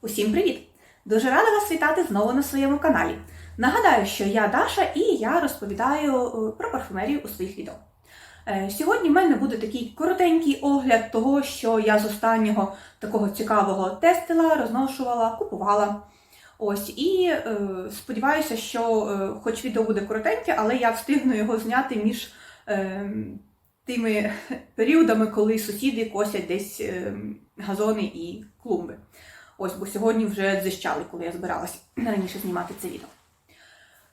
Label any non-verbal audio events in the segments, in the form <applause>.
Усім привіт! Дуже рада вас вітати знову на своєму каналі. Нагадаю, що я Даша і я розповідаю е, про парфумерію у своїх відео. Е, Сьогодні в мене буде такий коротенький огляд того, що я з останнього такого цікавого тестила, розношувала, купувала. Ось, і е, сподіваюся, що е, хоч відео буде коротеньке, але я встигну його зняти між е, тими <laughs> періодами, коли сусіди косять десь е, газони і клумби. Ось, бо сьогодні вже зищали, коли я збиралася раніше знімати це відео.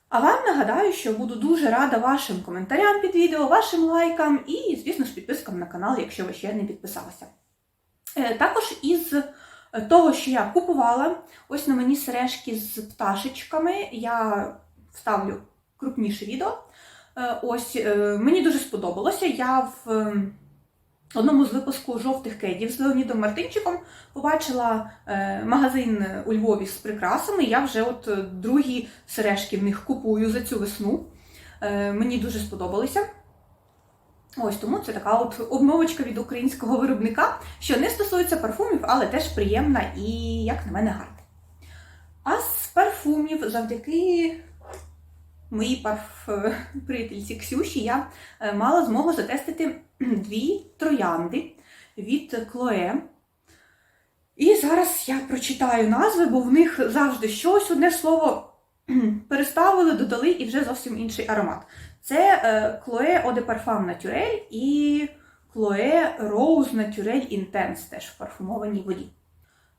А вам нагадаю, що буду дуже рада вашим коментарям під відео, вашим лайкам і, звісно ж, підпискам на канал, якщо ви ще не підписалися. Е, Також із того, що я купувала, ось на мені сережки з пташечками. Я вставлю крупніше відео. Е, Ось е, мені дуже сподобалося. Я в одному з випуску жовтих кедів з Леонідом Мартинчиком побачила е, магазин у Львові з прикрасами. Я вже от е, другі сережки в них купую за цю весну. Е, Мені дуже сподобалися. Ось тому це така от обновочка від українського виробника, що не стосується парфумів, але теж приємна і, як на мене, гарна. А з парфумів завдяки моїй приятельці Ксюші я е, мала змогу затестити дві троянди від Клоe. І зараз я прочитаю назви, бо в них завжди щось одне слово переставили, додали і вже зовсім інший аромат. Це е, Eau de Parfum Naturel і Chloé Rose Naturel Intense, теж в парфумованій воді.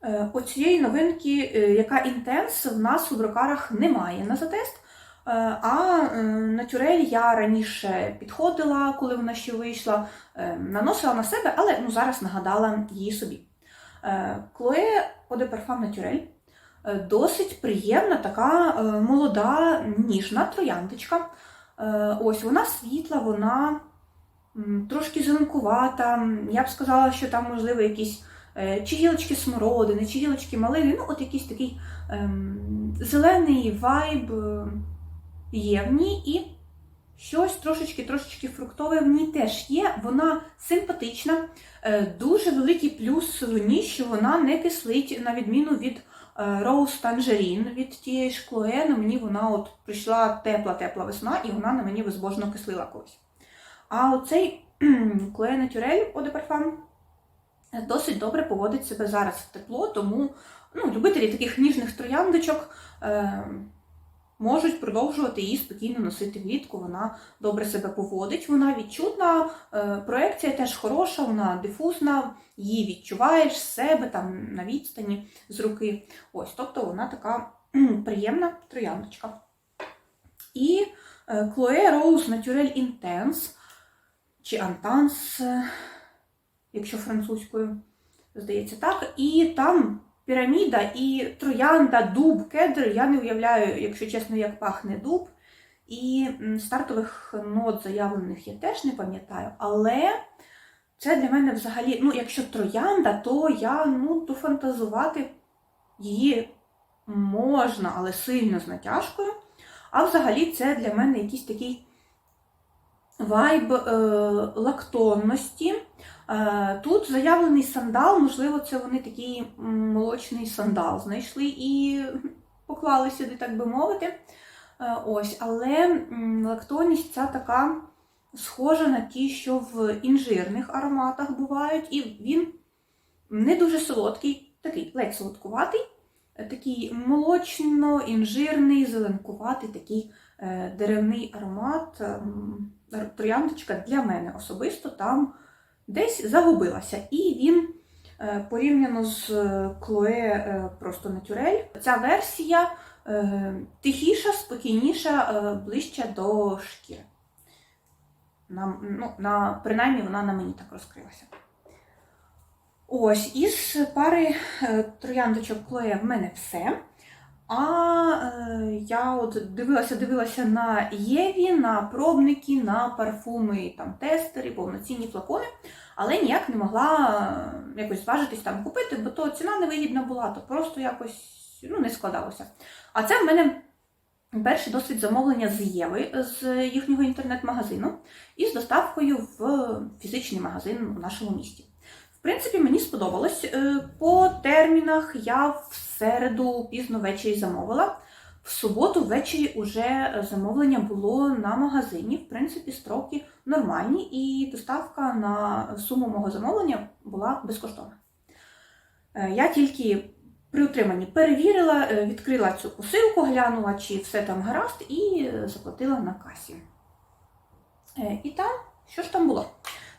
Е, Оцієї новинки, е, яка Intense, в нас у брокарах немає на затест. Е, А е, Натюрель я раніше підходила, коли вона ще вийшла, е, наносила на себе, але ну, зараз нагадала її собі. Е, Chloé Eau de Parfum Naturel е, досить приємна, така молода, ніжна трояндочка. Ось вона світла, вона трошки зеленкувата. Я б сказала, що там, можливо, якісь чи гілочки смородини, чи гілочки малини, ну, от якийсь такий ем, зелений вайб є в ній, і щось трошечки-трошечки фруктове в ній теж є. Вона симпатична. Е, Дуже великий плюс ній, що вона не кислить, на відміну від е, Rose Tangerine, від тієї ж Chloe. На мені вона от прийшла тепла-тепла весна, і вона на мені безбожно кислила колись. А оцей Chloe Naturel Eau de досить добре поводить себе зараз в тепло, тому ну, любителі таких ніжних трояндочок е, можуть продовжувати її спокійно носити влітку. Вона добре себе поводить, вона відчутна, е, проекція теж хороша, вона дифузна, її відчуваєш з себе там на відстані з руки. Ось, тобто вона така приємна трояндочка. І е, Chloé Rose Naturel Intense чи Intense, е, якщо французькою, здається так. І там піраміда і троянда, дуб, кедр. Я не уявляю, якщо чесно, як пахне дуб. І стартових нот заявлених я теж не пам'ятаю, але це для мене взагалі, ну, якщо троянда, то я ну, дофантазувати її можна, але сильно з натяжкою. А взагалі це для мене якийсь такий вайб е, лактонності. Е, Тут заявлений сандал, можливо, це вони такий молочний сандал знайшли і поклали сюди, так би мовити. Е, Ось, але лактонність ця така схожа на ті, що в інжирних ароматах бувають, і він не дуже солодкий, такий ледь солодкуватий, такий молочно-інжирний, зеленкуватий, такий е, деревний аромат. Трояндочка для мене особисто там десь загубилася. І він е, порівняно з е, просто Naturel, ця версія е, тихіша, спокійніша, ближча до шкіри. На, ну, на, принаймні вона на мені так розкрилася. Ось, із пари трояндочок Chloe в мене все. А е, я от дивилася, дивилася на Єві, на пробники, на парфуми, там тестери, повноцінні флакони, але ніяк не могла е, якось зважитись там купити, бо то ціна невигідна була, то просто якось ну, не складалося. А це в мене перший досвід замовлення з Єви, з їхнього інтернет-магазину, і з доставкою в фізичний магазин у нашому місті. В принципі, мені сподобалось. Е, По термінах я все середу пізно ввечері замовила. В суботу ввечері уже замовлення було на магазині. В принципі, строки нормальні, і доставка на суму мого замовлення була безкоштовна. Е, Я тільки при утриманні перевірила, е, відкрила цю посилку, глянула, чи все там гаразд, і е, заплатила на касі. Е, І там, що ж там було?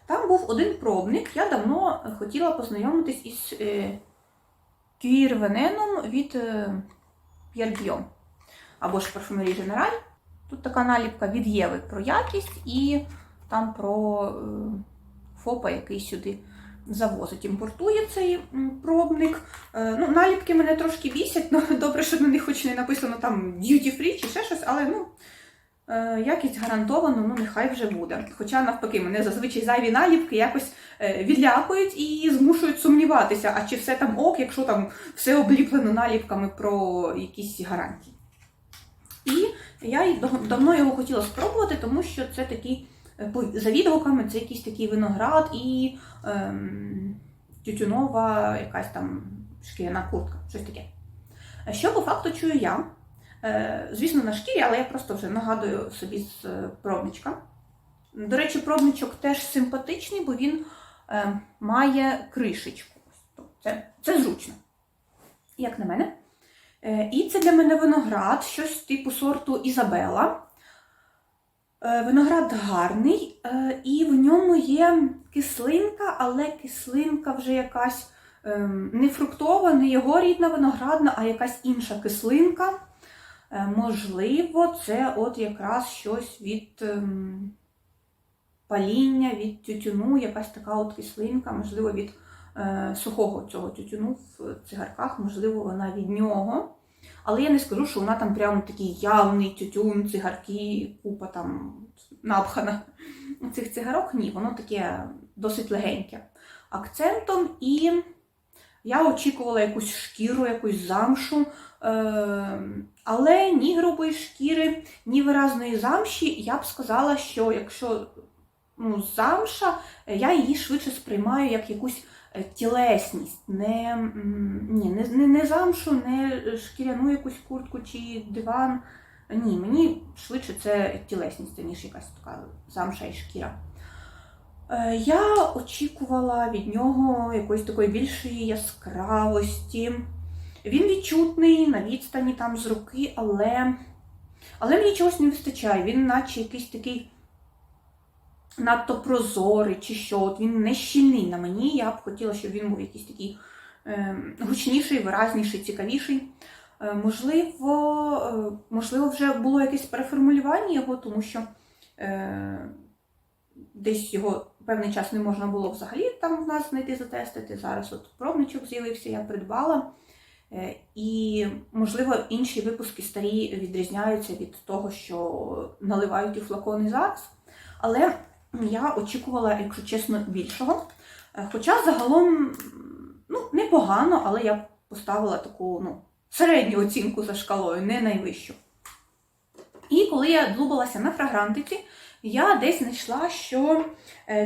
Там був один пробник. Я давно хотіла познайомитись із кюір-вененом від е, або ж Парфумерії Женераль. Тут така наліпка від Єви про якість і там про е, ФОПа, який сюди завозить, імпортує цей пробник. Е, ну, наліпки мене трошки бісять, <laughs> ну добре, що на них хоч не написано там duty free чи ще щось, але ну. Е, Якість гарантовано, ну нехай вже буде. Хоча навпаки, мене зазвичай зайві наліпки якось е, відлякують і змушують сумніватися, а чи все там ок, якщо там все обліплено наліпками про якісь гарантії. І я давно його хотіла спробувати, тому що це такий, е, за відгуками, це якийсь такий виноград і ем, тютюнова якась там шкіряна куртка, щось таке. Що по факту чую я? Е, звісно, на шкірі, але я просто вже нагадую собі з е, пробничка. До речі, пробничок теж симпатичний, бо він е, має кришечку. Це, це зручно, як на мене. І це для мене виноград, щось типу сорту Ізабела. Виноград гарний, і в ньому є кислинка, але кислинка вже якась ем, не фруктова, не його рідна виноградна, а якась інша кислинка. Е, Можливо, це от якраз щось від ем, паління, від тютюну, якась така от кислинка, можливо, від е, сухого цього тютюну в цигарках, можливо, вона від нього. Але я не скажу, що вона там прям такий явний тютюн, цигарки, купа там напхана цих цигарок. Ні, воно таке досить легеньке акцентом. І я очікувала якусь шкіру, якусь замшу. Е, але ні грубої шкіри, ні виразної замші, я б сказала, що якщо ну, замша, я її швидше сприймаю як якусь е, тілесність, не, ні, не, не, не замшу, не шкіряну якусь куртку чи диван. Ні, мені швидше це тілесність, ніж якась така замша і шкіра. Е, Я очікувала від нього якоїсь такої більшої яскравості. Він відчутний на відстані там з руки, але, але мені чогось не вистачає. Він наче якийсь такий надто прозорий чи що. От він не щільний на мені. Я б хотіла, щоб він був якийсь такий е, гучніший, виразніший, цікавіший. Е, можливо, е, можливо, вже було якесь переформулювання його, тому що е, десь його певний час не можна було взагалі там в нас знайти затестити. Зараз от пробничок з'явився, я придбала. Е, І, можливо, інші випуски старі відрізняються від того, що наливають у флакони зараз. Але я очікувала, якщо чесно, більшого. Е, Хоча загалом ну, непогано, але я поставила таку ну, середню оцінку за шкалою, не найвищу. І коли я длубалася на фрагрантиці, я десь знайшла, що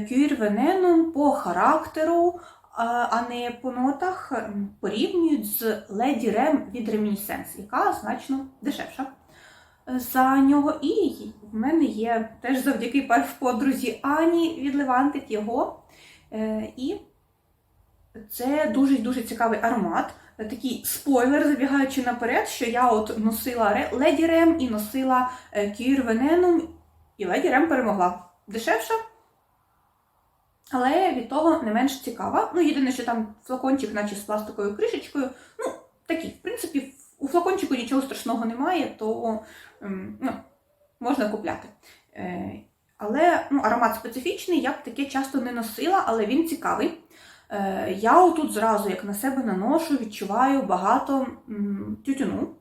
кюір вененом по характеру, а не по нотах порівнюють з Lady Rem від Reminiscence, яка значно дешевша е, за нього. І в мене є теж завдяки подрузі Ані від Левантик його. Е, І це дуже-дуже цікавий аромат. Е, Такий спойлер, забігаючи наперед, що я от носила Ре- Lady Rem і носила Кюір Вененом, і Lady Rem перемогла. Дешевша, але від того не менш цікава. Ну, єдине, що там флакончик, наче з пластиковою кришечкою. Ну, такий, в принципі, у флакончику нічого страшного немає, то ем, ну, можна купляти. Е, але ну, аромат специфічний, я б таке часто не носила, але він цікавий. Е, я отут зразу, як на себе наношу, відчуваю багато тютюну.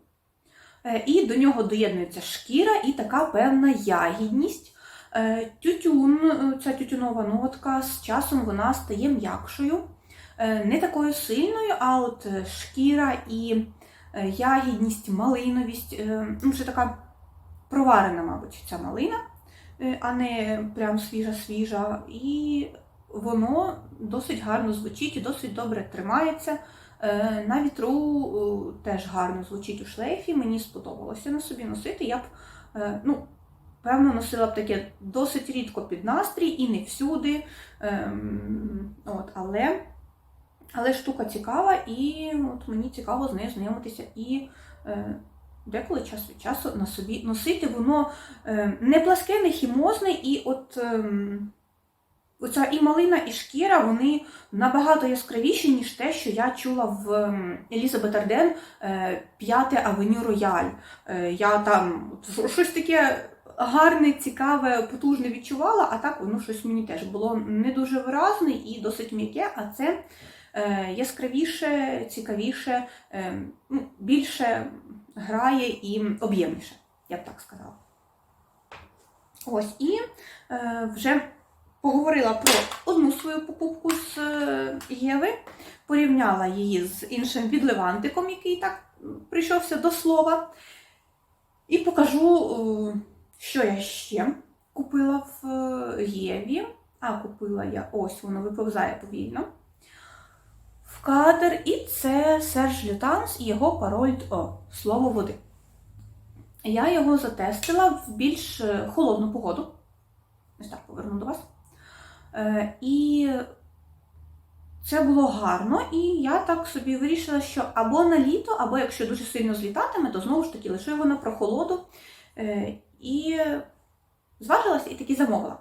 Е, і до нього доєднується шкіра і така певна ягідність. Е, Тютюн, ця тютюнова нотка з часом вона стає м'якшою, не такою сильною, а от шкіра і ягідність, малиновість, ну, вже така проварена, мабуть, ця малина, а не прям свіжа-свіжа. І воно досить гарно звучить і досить добре тримається. Е, На вітру е, теж гарно звучить у шлейфі. Мені сподобалося на собі носити. Я б, е, ну, певно, носила б таке досить рідко під настрій і не всюди. Ем, От, але, але штука цікава, і от мені цікаво з нею знайомитися і деколи час від часу на собі носити. Воно не пласке, не хімозне, і от. Оця і малина, і шкіра, вони набагато яскравіші, ніж те, що я чула в Елізабет Арден е, П'яте Авеню Рояль. Е, Я там щось таке гарне, цікаве, потужне відчувала, а так воно щось мені теж було не дуже виразне і досить м'яке, а це е, яскравіше, цікавіше, ну, більше грає і об'ємніше, я б так сказала. Ось, і вже поговорила про одну свою покупку з е, Єви, порівняла її з іншим відливантиком, який так прийшовся до слова. І покажу, е, що я ще купила в е, Єві. А купила я ось, воно виповзає повільно. В кадр, і це Серж Лютанс і його пароль О, слово води. Я його затестила в більш холодну погоду. Ось так поверну до вас. Е, І це було гарно, і я так собі вирішила, що або на літо, або якщо дуже сильно злітатиме, то знову ж таки лишу його на прохолоду. Е, І зважилася і таки замовила.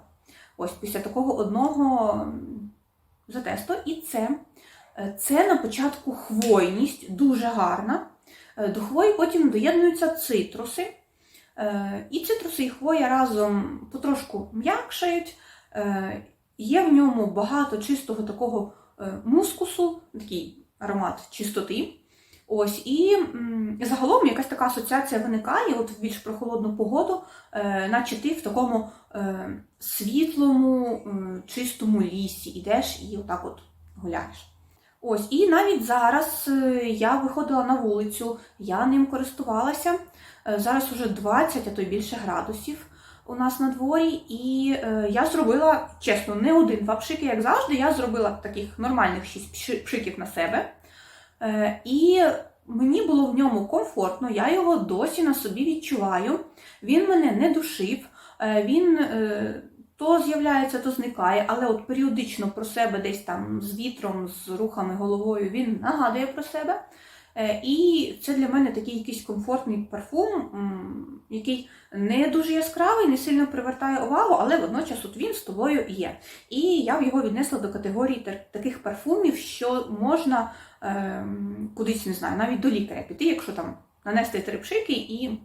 Ось після такого одного затесту. І це, е, це на початку хвойність, дуже гарна. До хвої потім доєднуються цитруси. І цитруси і хвоя разом потрошку м'якшають. Є в ньому багато чистого такого е, мускусу, такий аромат чистоти. Ось, і загалом якась така асоціація виникає от в більш прохолодну погоду, е, наче ти в такому е, світлому, чистому лісі ідеш і отак от гуляєш. Ось, і навіть зараз я виходила на вулицю, я ним користувалася. Зараз уже 20, а то й більше градусів у нас на дворі, і е, я зробила, чесно, не один-два пшики, як завжди. Я зробила таких нормальних 6 пши- пшиків на себе. Е, і мені було в ньому комфортно, я його досі на собі відчуваю. Він мене не душив, е, він е, то з'являється, то зникає, але от періодично про себе десь там з вітром, з рухами головою він нагадує про себе. Е, І це для мене такий якийсь комфортний парфум, який не дуже яскравий, не сильно привертає увагу, але водночас от він з тобою є. І я його віднесла до категорії таких парфумів, що можна ем, кудись, не знаю, навіть до лікаря піти, якщо там нанести три пшики і.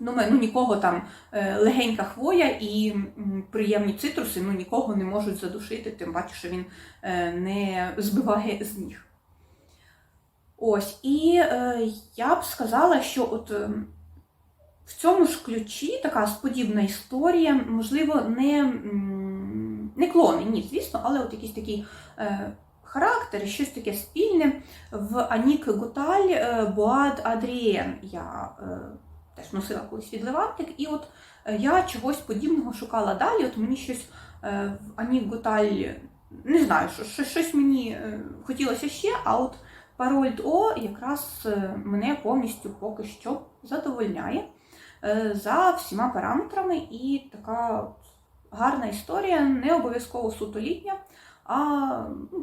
Думаю, ну нікого там е, легенька хвоя і приємні цитруси, ну нікого не можуть задушити, тим паче, що він е, не збиває з ніг. Ось, і е, я б сказала, що от е, в цьому ж ключі така сподібна історія, можливо, не, не клони, ні, звісно, але от якийсь такий е, характер, щось таке спільне в Анік Гуталь е, Боад Адрієн. Я е, теж носила колись від Левантик, і от е, я чогось подібного шукала далі. От мені щось е, в Анік Гуталь, не знаю, що, щось мені е, хотілося ще, а от Пароль О якраз е, мене повністю поки що задовольняє е, за всіма параметрами, і така гарна історія, не обов'язково суто літня, а ну,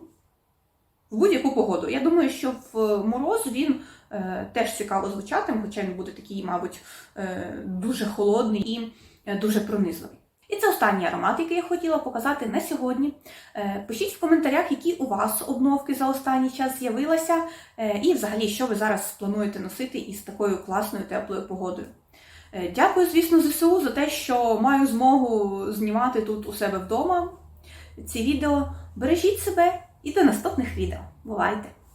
в будь-яку погоду. Я думаю, що в мороз він е, теж цікаво звучатиме, хоча він буде такий, мабуть, дуже холодний і дуже пронизливий. І це останній аромат, який я хотіла показати на сьогодні. Е, Пишіть в коментарях, які у вас обновки за останній час з'явилися, е, і взагалі, що ви зараз плануєте носити із такою класною теплою погодою. Е, Дякую, звісно, ЗСУ за те, що маю змогу знімати тут у себе вдома ці відео. Бережіть себе і до наступних відео. Бувайте!